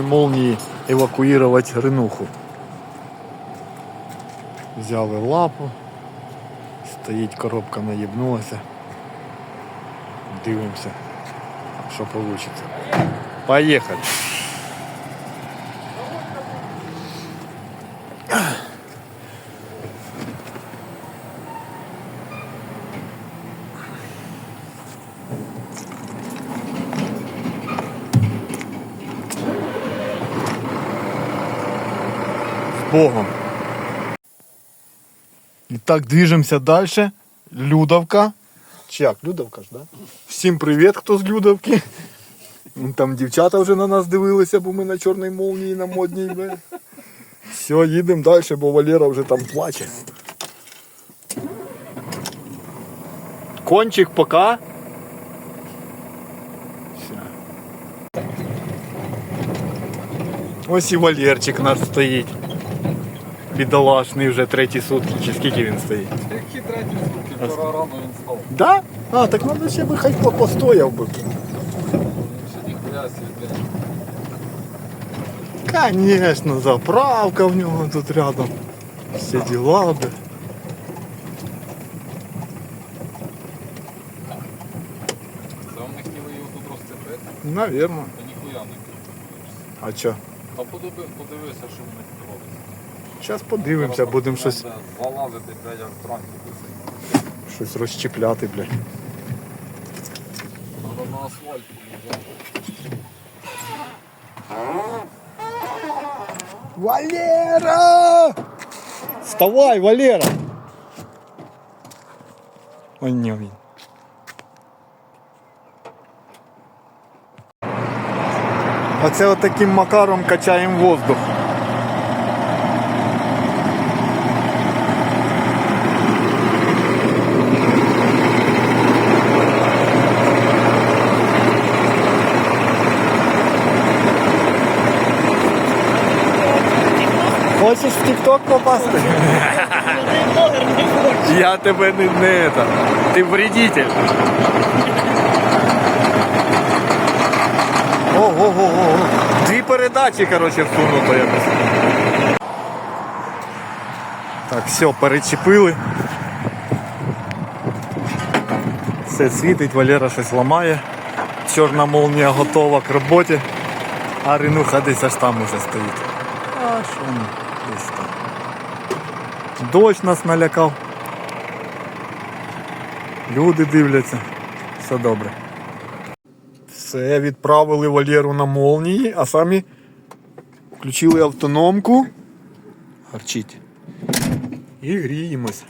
молнии эвакуировать Ренуху. Взяли лапу. Стоїть коробка наїбнулася. Дивимося, що вийде. Поїхали. Богом. І так, движемося далі. Людовка. Чи як? Людовка ж, да? Всім привіт, хто з Людовки. Там дівчата вже на нас дивилися, бо ми на чорній молнії на модній. Все, їдемо далі, бо Валера вже там плаче. Кончик пока. Ось і Валерчик наш стоїть. Бідолашний вже треті сутки, чи скільки він стоїть? Які треті сутки, вчора рано він став. Да? А, так надо ще би хай по- постояв би. Ще ніхуя. Конечно, заправка в нього тут рядом. Всі діла, бля. Це вони хотіли його тут розцепити, Наверно. та ніхуя не А чо? Та подиви- подивися, що вони тут роблять. Зараз подивимося, будемо щось, Залазити, блядь, в транспорті. щось розчіпляти, блядь. Треба на асфальт. Валера! Вставай, Валера! Ой, не він. Оце отаким макаром качаємо воздух. Хочеш в TikTok попасти? Я тебе не, не это. Ти вредитель. Ого-го-го. Дві передачі, короче, всунуто якось. Так, все, перечепили. Все світить, Валера щось ламає. Чорна молнія готова к роботі. А Ренуха десь аж там уже стоїть. А що. Дощ нас налякав. Люди дивляться. Все добре. Все, відправили Валеру на молнії, а самі включили автономку. Гарчить. І гріємось.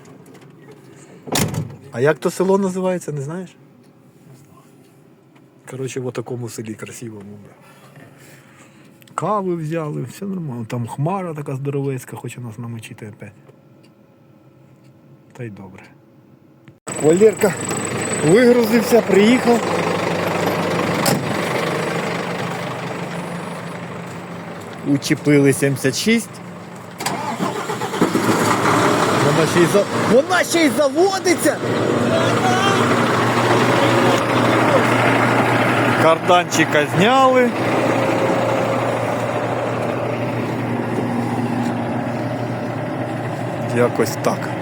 А як то село називається, не знаєш? Коротше, в такому селі красивому. Кави взяли, все нормально. Там хмара така здоровецька, хоче нас намочити опять. Та й добре. Валерка вигрузився, приїхав. Учепили 76. Вона ще й за... Вона ще й заводиться! Карданчика зняли. Якось так.